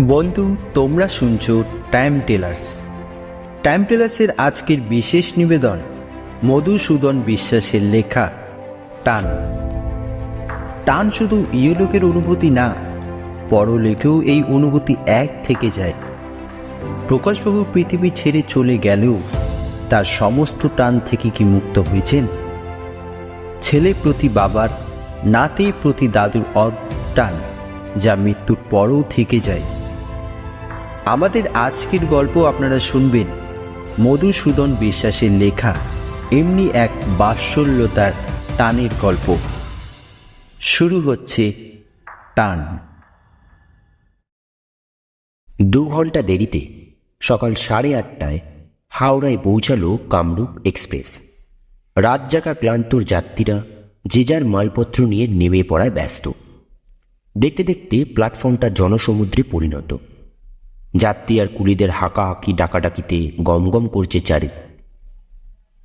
বন্ধু, তোমরা শুনছ টাইম টেলার্স টাইম টেলার্সের আজকের বিশেষ নিবেদন, মধুসূদন বিশ্বাসের লেখা, টান। টান শুধু ইহলোকের অনুভূতি না, পরলোকেও এই অনুভূতি এক থেকে যায়। প্রকাশবাবু পৃথিবী ছেড়ে চলে গেলেও তার সমস্ত টান থেকে কি মুক্ত হয়েছেন? ছেলে প্রতি বাবার, নাতে প্রতি দাদুর টান, যা মৃত্যুর পরও থেকে যায়। আমাদের আজকের গল্প আপনারা শুনবেন। মধুসূদন বিশ্বাসের লেখা, এমনি এক বাৎসল্যতার টানের গল্প। শুরু হচ্ছে টান দু ঘণ্টা দেরিতে সকাল সাড়ে আটটায় হাওড়ায় পৌঁছালো কামরূপ এক্সপ্রেস। রাত জাগা ক্লান্তর যাত্রীরা যে যার মালপত্র নিয়ে নেমে পড়ায় ব্যস্ত। দেখতে দেখতে প্ল্যাটফর্মটা জনসমুদ্রে পরিণত। যাত্রী আর কুলিদের হাঁকাহাঁকি, ডাকাডাকিতে গমগম করছে চারি।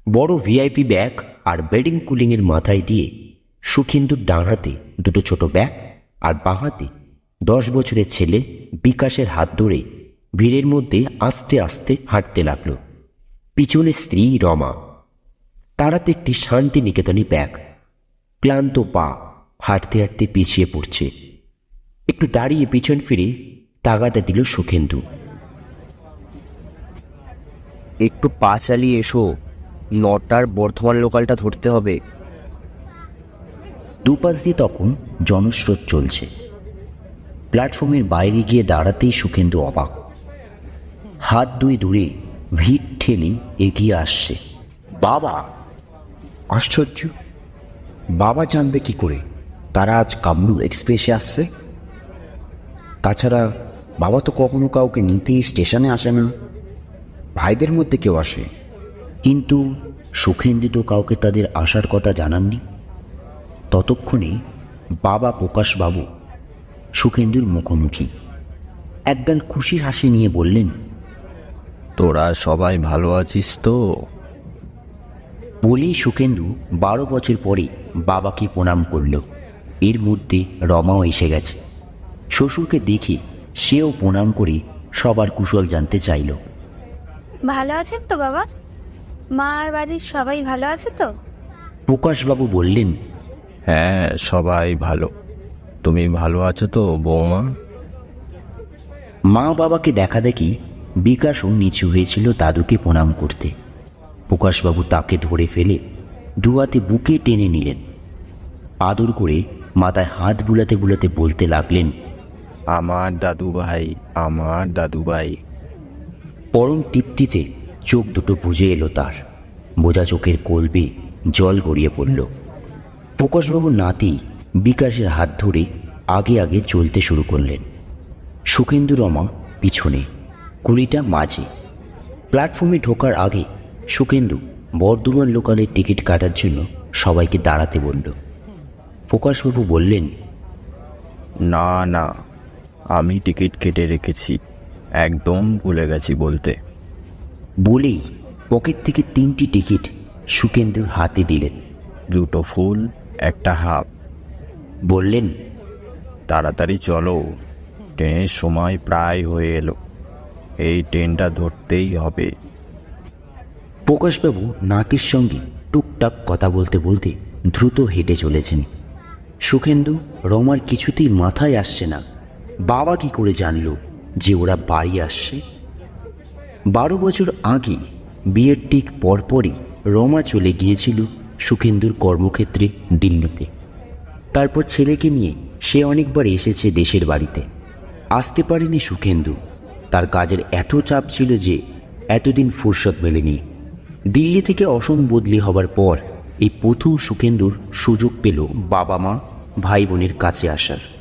বড় ভিআইপি ব্যাগ আর বেডিং কুলিংয়ের মাথায় দিয়ে সুখিন্দুর ডান হাতে দুটো ছোট ব্যাগ আর বাঁ হাতে দশ বছরের ছেলে বিকাশের হাত ধরে ভিড়ের মধ্যে আস্তে আস্তে হাঁটতে লাগল। পিছনে স্ত্রী রমা। তারাতে একটি শান্তি নিকেতনী ব্যাগ। ক্লান্ত পা হাঁটতে হাঁটতে পিছিয়ে পড়ছে। একটু দাঁড়িয়ে পিছন ফিরে তাগাদা দিল সুখেন্দু। একটু পা চালিয়ে এসো নটার বর্ধমান লোকালটা ধরতে হবে। দুপাশ দিয়ে তখন জনস্রোত চলছে। প্ল্যাটফর্মের বাইরে গিয়ে দাঁড়াতেই সুখেন্দু অবাক। হাত দুই দূরে ভিড় ঠেলে এগিয়ে আসছে। বাবা! আশ্চর্য! বাবা জানবে কি করে? তারা আজ কামরূপ এক্সপ্রেসে আসছে। তাছাড়া বাবা তো কখনো কাউকে নিতে স্টেশনে আসে না। ভাইদের মধ্যে কেউ আসে। কিন্তু সুখেন্দু তো কাউকে তাদের আসার কথা জানাননি। ততক্ষণে বাবা প্রকাশবাবু সুখেন্দুর মুখোমুখি। একগাল খুশি হাসি নিয়ে বললেন তোরা সবাই ভালো আছিস তো? বলেই সুখেন্দু বারো বছর পরে বাবাকে প্রণাম করল। এর মধ্যে রমাও এসে গেছে। শ্বশুরকে দেখে সেও প্রণাম করে সবার কুশল জানতে চাইল। ভালো আছেন তো বাবা? মা আর বাড়ির সবাই ভালো আছে তো? প্রকাশবাবু বললেন হ্যাঁ সবাই ভালো। তুমি ভালো আছো তো বৌমা? মা বাবাকে দেখা দেখি বিকাশও নিচু হয়েছিল দাদুকে প্রণাম করতে। প্রকাশবাবু তাকে ধরে ফেলে দুয়াতে বুকে টেনে নিলেন। আদর করে মাথায় হাত বুলাতে বুলাতে বলতে লাগলেন আমার দাদু ভাই, আমার দাদু ভাই। পরম তৃপ্তিতে চোখ দুটো বুঝে এলো তার। বোঝা চোখের কলবে জল গড়িয়ে পড়ল। প্রকাশবাবুর নাতি বিকাশের হাত ধরে আগে আগে চলতে শুরু করলেন। সুখেন্দু রমা পিছনে, কুড়িটা মাঝে। প্ল্যাটফর্মে ঢোকার আগে সুখেন্দু বর্ধমান লোকালের টিকিট কাটার জন্য সবাইকে দাঁড়াতে বলল। প্রকাশবাবু বললেন, না না আমি টিকিট কেটে রেখেছি। একদম ভুলে গেছি বলতে। বলেই পকেট থেকে তিনটি টিকিট সুখেন্দুর হাতে দিলেন। দুটো ফুল, একটা হাফ। বললেন, তাড়াতাড়ি চলো, ট্রেনের সময় প্রায় হয়ে এলো। এই ট্রেনটা ধরতেই হবে। প্রকাশবাবু নাতির সঙ্গে টুকটাক কথা বলতে বলতে দ্রুত হেঁটে চলেছেন। সুখেন্দু রমার কিছুতেই মাথায় আসছে না। বাবা কি করে জানল যে ওরা বাড়ি আসছে? বারো বছর আগে বিয়ের ঠিক পরপরই রমা চলে গিয়েছিল সুখেন্দুর কর্মক্ষেত্রে দিল্লিতে। তারপর ছেলেকে নিয়ে সে অনেকবার এসেছে দেশের বাড়িতে। আসতে পারেনি সুখেন্দু। তার কাজের এত চাপ ছিল যে এতদিন ফুরসত মেলেনি। দিল্লি থেকে অসম বদলি হবার পর এই প্রথম সুখেন্দুর সুযোগ পেল বাবা মা ভাই বোনের কাছে আসার।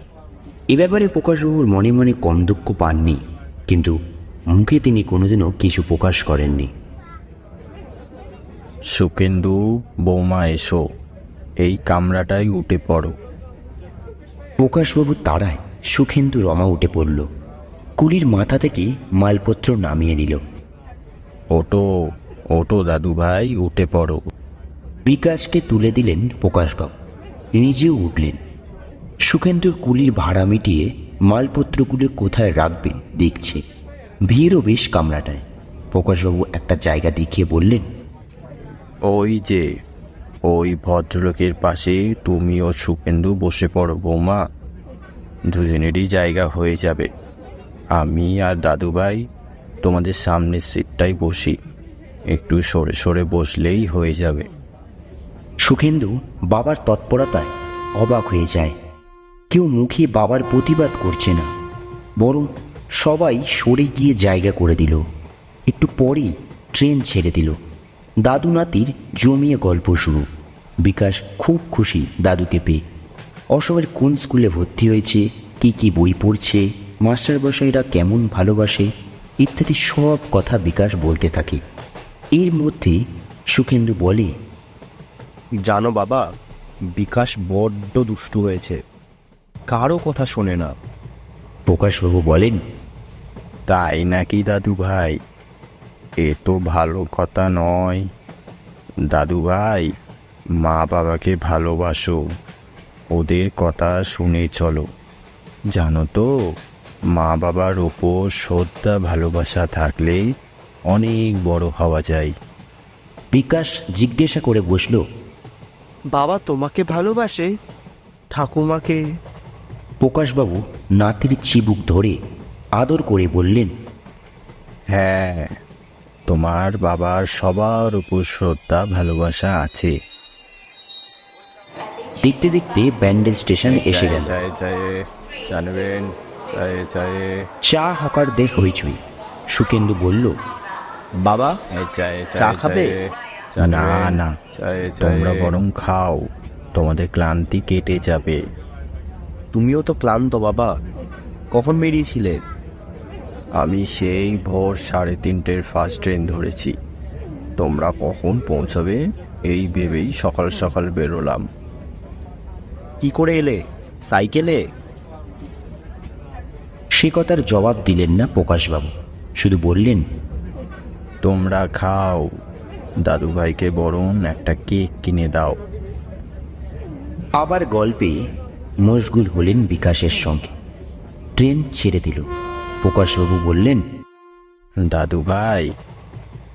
এ ব্যাপারে প্রকাশবাবুর মনে মনে কম দুঃখ পাননি কিন্তু মুখে তিনি কোনোদিনও কিছু প্রকাশ করেননি। সুকেন্দু বৌমা এসো। এই কামরাটাই উঠে পড়ো। প্রকাশবাবু তাড়ায় সুখেন্দু রমা উঠে পড়ল। কুলির মাথা থেকে মালপত্র নামিয়ে নিল। ওটো ওটো দাদু ভাই উঠে পড়ো। বিকাশকে তুলে দিলেন প্রকাশবাবু। নিজেও উঠলেন। সুখেন্দুর কুলির ভাড়া মিটিয়ে মালপত্রগুলো কোথায় রাখবে দেখছে। ভিড়ও বেশ কামরাটায় প্রকাশবাবু একটা জায়গা দেখিয়ে বললেন ওই যে ওই ভদ্রলোকের পাশে তুমি ও সুকেন্দু বসে পড়ো বৌমা। দুজনেরই জায়গা হয়ে যাবে। আমি আর দাদুভাই তোমাদের সামনের সিটটাই বসি। একটু সরে সরে বসলেই হয়ে যাবে। সুখেন্দু বাবার তৎপরতায় অবাক হয়ে যায়। কেউ মুখে বাবার প্রতিবাদ করছে না, বরং সবাই সরে গিয়ে জায়গা করে দিল। একটু পরেই ট্রেন ছেড়ে দিল। দাদু নাতির জমিয়ে গল্প শুরু। বিকাশ খুব খুশি দাদুকে পেয়ে। অসময়ের কোন স্কুলে ভর্তি হয়েছে, কি কি বই পড়ছে, মাস্টারমশাইরা কেমন ভালোবাসে, ইত্যাদি সব কথা বিকাশ বলতে থাকে। এর মধ্যে সুখেন্দু বলে, জানো বাবা, বিকাশ বড্ড দুষ্টু হয়েছে। কারও কথা শোনে না। প্রকাশবাবু বলেন তাই নাকি দাদু ভাই এ তো ভালো কথা নয়। দাদু ভাই মা বাবাকে ভালোবাসো। ওদের কথা শুনে চলো। জানো তো মা বাবার ওপর শ্রদ্ধা ভালোবাসা থাকলে অনেক বড় হওয়া যায়। বিকাশ জিজ্ঞাসা করে বসল বাবা তোমাকে ভালোবাসে ঠাকুমাকে প্রকাশবাবু নাতির চিবুক ধরে আদর করে বললেন হ্যাঁ তোমার বাবার সবার উপর শ্রদ্ধা ভালোবাসা আছে। দেখতে দেখতে ব্যান্ডেল স্টেশন এসে গেল। জানবেন চা হকারদের হইচই। সুকেন্দু বলল বাবা চা খাবে? না না তোমরা বরং খাও তোমাদের ক্লান্তি কেটে যাবে। তুমিও তো ক্লান্ত বাবা। কখন বেরিয়েছিলে? আমি সেই ভোর সাড়ে তিনটের ফার্স্ট ট্রেন ধরেছি। তোমরা কখন পৌঁছবে এই ভেবেই সকাল সকাল বেরোলাম। কি করে এলে? সাইকেলে? সে কথার জবাব দিলেন না প্রকাশবাবু। শুধু বললেন তোমরা খাও। দাদুভাইকে বরং একটা কেক কিনে দাও। আবার গল্পে মশগুল হলেন বিকাশের সঙ্গে। ট্রেন ছেড়ে দিল। প্রকাশবাবু বললেন দাদু ভাই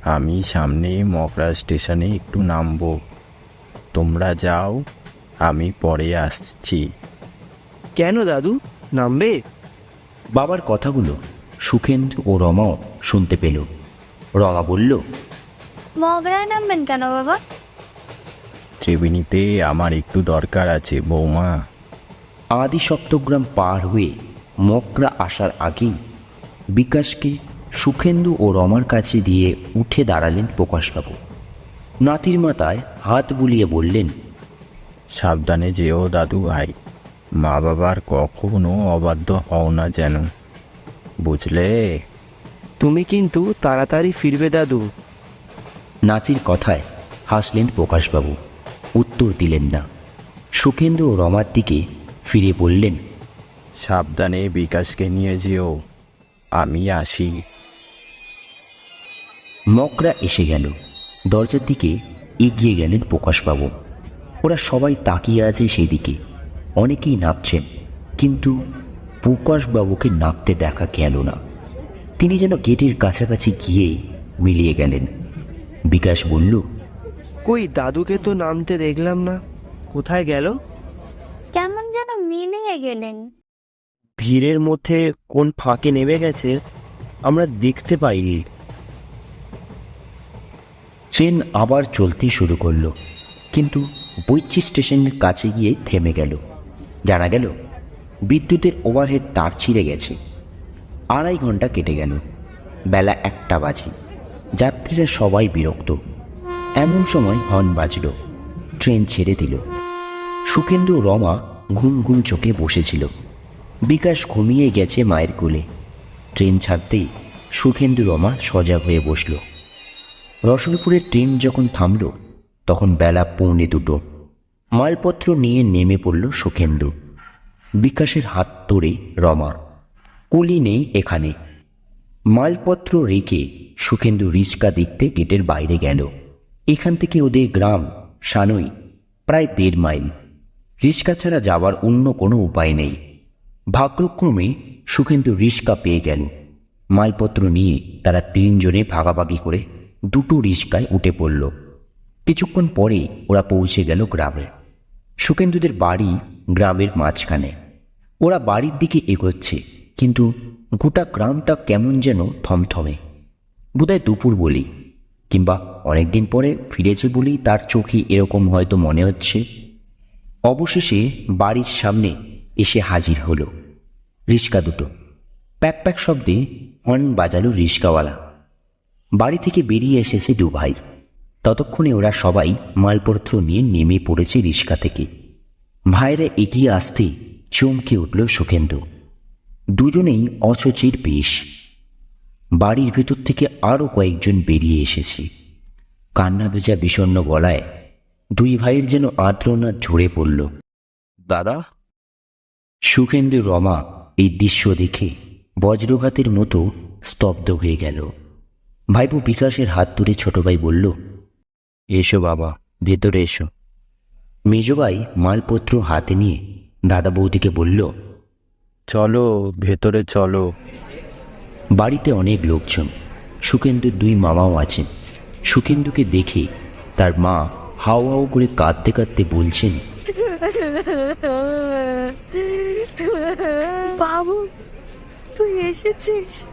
আমি সামনে মকরা স্টেশনে একটু নামবো। তোমরা যাও আমি পরে আসছি। কেন দাদু? নামবে? বাবার কথাগুলো সুখেন্দ্র ও রমাও শুনতে পেল। রমা বলল মগরায় নামবেন কেন বাবা? ত্রিবেণীতে আমার একটু দরকার আছে বৌমা। আদি সপ্তগ্রাম পার হয়ে মকরা আসার আগেই বিকাশকে সুখেন্দু ও রমার কাছে দিয়ে উঠে দাঁড়ালেন প্রকাশবাবু। নাতির মাথায় হাত বুলিয়ে বললেন সাবধানে যেও দাদু ভাই মা বাবার কখনো অবাধ্য হও না যেন। বুঝলে? তুমি কিন্তু তাড়াতাড়ি ফিরবে দাদু। নাতির কথায় হাসলেন প্রকাশবাবু উত্তর দিলেন না। সুখেন্দু ও রমার দিকে ফিরে বললেন সাবধানে বিকাশকে নিয়ে যেও আমি আসি। মকরা এসে গেল। দরজার দিকে এগিয়ে গেলেন প্রকাশবাবু। ওরা সবাই তাকিয়ে আছে সেদিকে। অনেকেই নাপছেন কিন্তু প্রকাশবাবুকে নাপতে দেখা গেল না। তিনি যেন গেটের কাছাকাছি গিয়ে মিলিয়ে গেলেন। বিকাশ বলল কই দাদুকে তো নামতে দেখলাম না। কোথায় গেল? গেলেন ভিড়ের মধ্যে কোন ফাঁকে নেমে গেছে, আমরা দেখতে পাইনি। ট্রেন আবার চলতে শুরু করল, কিন্তু বৈচি স্টেশনের কাছে গিয়ে থেমে গেল। জানা গেল, বিদ্যুতের ওভারহেড তার ছিঁড়ে গেছে। আড়াই ঘণ্টা কেটে গেল, বেলা একটা বাজে। যাত্রীরা সবাই বিরক্ত। এমন সময় হর্ন বাজল, ট্রেন ছেড়ে দিল। সুকেন্দু রমা ঘুম ঘুম চোখে বসেছিল। বিকাশ ঘুমিয়ে গেছে মায়ের কোলে। ট্রেন ছাড়তেই সুখেন্দু রমা সজাগ হয়ে বসল। রসুলপুরের ট্রেন যখন থামল, তখন বেলা পৌনে দুটো। মালপত্র নিয়ে নেমে পড়ল সুখেন্দু। বিকাশের হাত ধরে রমা, কুলি নেই এখানে। মালপত্র রেখে সুখেন্দু রিস্কা দেখতে গেটের বাইরে গেল। এখান থেকে ওদের গ্রাম সানই, প্রায় দেড় মাইল। রিস্কা ছাড়া যাওয়ার অন্য কোনো উপায় নেই। ভাগ্যক্রমে সুখেন্দু রিস্কা পেয়ে গেল। মালপত্র নিয়ে তারা তিনজনে ভাগাভাগি করে দুটো রিস্কায় উঠে পড়ল। কিছুক্ষণ পরে ওরা পৌঁছে গেল গ্রামে। সুখেন্দুদের বাড়ি গ্রামের মাঝখানে। ওরা বাড়ির দিকে এগোচ্ছে, কিন্তু গোটা গ্রামটা কেমন যেন থমথমে। বোধহয় দুপুর বলি, কিংবা অনেকদিন পরে ফিরেছে বলেই তার চোখে এরকম হয়তো মনে হচ্ছে। অবশেষে বাড়ির সামনে এসে হাজির হলো। রিস্কা দুটো। প্যাক প্যাক শব্দে হর্ন বাজালো রিস্কাওয়ালা বাড়ি থেকে বেরিয়ে এসেছে দু ভাই ততক্ষণে ওরা সবাই মালপত্র নিয়ে নেমে পড়েছে রিস্কা থেকে। ভাইরা এগিয়ে আসতে চমকে উঠল সুখেন্দু। দুজনেই অচচির বেশ। বাড়ির ভেতর থেকে আরও কয়েকজন বেরিয়ে এসেছে। কান্না ভেজা বিষণ্ণ গলায় দুই ভাইয়ের যেন আদ্রনা ঝরে পড়ল। দাদা? সুখেন্দু রমা এই দৃশ্য দেখে বজ্রঘাতের মতো স্তব্ধ হয়ে গেল। ভাইপো বিকাশের হাত তুলে ছোট ভাই বলল এসো বাবা ভেতরে এসো। মেজভাই মালপত্র হাতে নিয়ে দাদা বৌদিকে বলল চলো ভেতরে চলো। বাড়িতে অনেক লোকজন। সুখেন্দুর দুই মামাও আছেন। সুখেন্দুকে দেখে তার মা হাও হাও করে কাঁদতে কাঁদতে বলছেন বাবু তুই এসেছিস?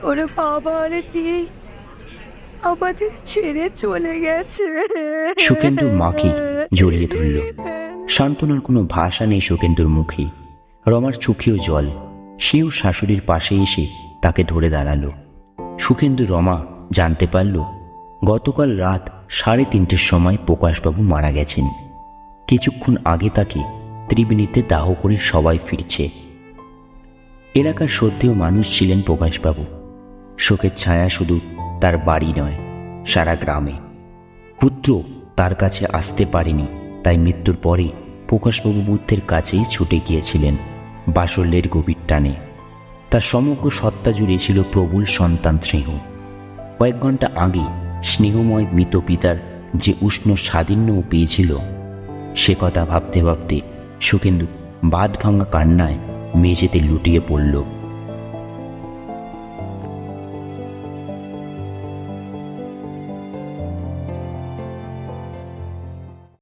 তোর বাবা আর দিয়ে আমাদের ছেড়ে চলে গেছে। সুখেন্দুর মাকে জড়িয়ে ধরল। সান্ত্বনার কোনো ভাষা নেই সুখেন্দুর মুখে। রমার চোখেও জল। সেও শাশুড়ির পাশে এসে তাকে ধরে দাঁড়াল। সুখেন্দু রমা জানতে পারল গতকাল রাত সাড়ে তিনটের সময় প্রকাশবাবু মারা গেছেন। কিছুক্ষণ আগে তাকে ত্রিবেণীতে দাহ করে সবাই ফিরছে। এলাকার সদ্যেও মানুষ ছিলেন প্রকাশবাবু। শোকের ছায়া শুধু তার বাড়ি নয়, সারা গ্রামে। পুত্র তার কাছে আসতে পারেনি, তাই মৃত্যুর পরে প্রকাশবাবু বুদ্ধের কাছেই ছুটে গিয়েছিলেন, বাসল্যের গভীর টানে। তার সমগ্র সত্তা জুড়ে ছিল প্রবল সন্তান স্নেহ। কয়েক ঘণ্টা আগে স্নেহময় মৃত পিতার যে উষ্ণ স্বাধীন্যও পেয়েছিল, সে কথা ভাবতে ভাবতে সুখেন্দু বাদ ভাঙা কান্নায় মেঝেতে লুটিয়ে পড়ল।